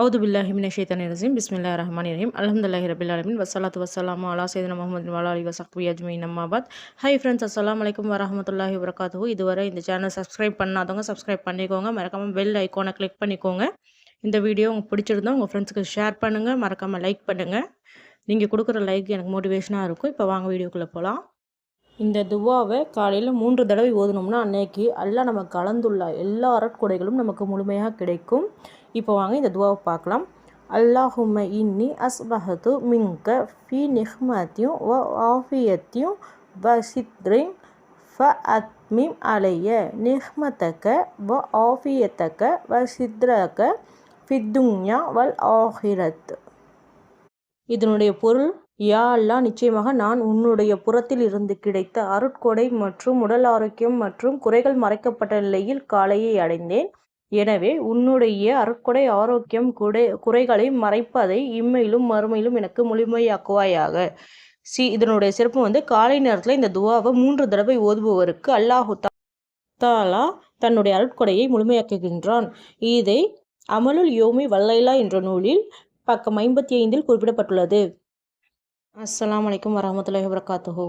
அவுது பில்லாஹி மின ஷைத்தானி பிஸ்மில்லா ரஹ்மான் ரஹீம் அலமதுல்லாஹி ரபில் அலமின் வசலாத்து வசலாம் அலா சைதன முகமது வாலா அலி வசக்வி அஜ்மீன் அம்மாபாத் ஹை ஃப்ரெண்ட்ஸ் அஸ்லாம் வலைக்கம் வரமத்துல்லாஹி வரகாத்து இதுவரை இந்த சேனல் சப்ஸ்கிரைப் பண்ணாதவங்க சப்ஸ்கிரைப் பண்ணிக்கோங்க. மறக்காமல் பெல் ஐக்கானை கிளிக் பண்ணிக்கோங்க. இந்த வீடியோ உங்களுக்கு பிடிச்சிருந்தா உங்கள் ஃப்ரெண்ட்ஸுக்கு ஷேர் பண்ணுங்கள் மறக்காமல் லைக் பண்ணுங்கள் நீங்கள் கொடுக்குற லைக் எனக்கு மோட்டிவேஷனாக இருக்கும். இப்போ வாங்க வீடியோக்குள்ளே போகலாம் இந்த துவாவை காலையில் மூன்று தடவை ஓதுனோம்னா அன்னைக்கு எல்லாம் நம்ம கலந்துள்ள எல்லா அறட்கொடைகளும் நமக்கு முழுமையாக கிடைக்கும். இப்போ வாங்க இந்த துவாவை பார்க்கலாம். அல்லாஹும இன்னி அஸ்பஹது மிங்க ஃபி நிஹ்மத்தியும் வ ஆஃபியத்தையும் வ சித்ரின் ஃப அத்மிம் அலைய நிஹ்மத்தக்க வ ஆஃபியத்தக்க வ சித்ரக்க ஃபித்துன்யா வல் ஆஹிரத். இதனுடைய பொருள் யா அல்லா நிச்சயமாக நான் உன்னுடைய புறத்தில் இருந்து கிடைத்த அருட்கொடை மற்றும் உடல் ஆரோக்கியம் மற்றும் குறைகள் மறைக்கப்பட்ட நிலையில் காலையை அடைந்தேன். எனவே உன்னுடைய அருட்கொடை ஆரோக்கியம் குடை குறைகளை மறைப்பதை இம்மையிலும் மறுமையிலும் எனக்கு முழுமையாக்குவாயாக. சி இதனுடைய சிறப்பு வந்து காலை நேரத்தில் இந்த துவாவை மூன்று தடவை ஓதுபவருக்கு அல்லாஹு தாலா தன்னுடைய அருட்கொடையை முழுமையாக்குகின்றான். இதை அமலுல் யோமி வல்லைலா என்ற நூலில் பக்கம் ஐம்பத்தி ஐந்தில் குறிப்பிடப்பட்டுள்ளது. அஸ்லாம் வலைக்கம் வரமத்துல வரகாத்துஹூ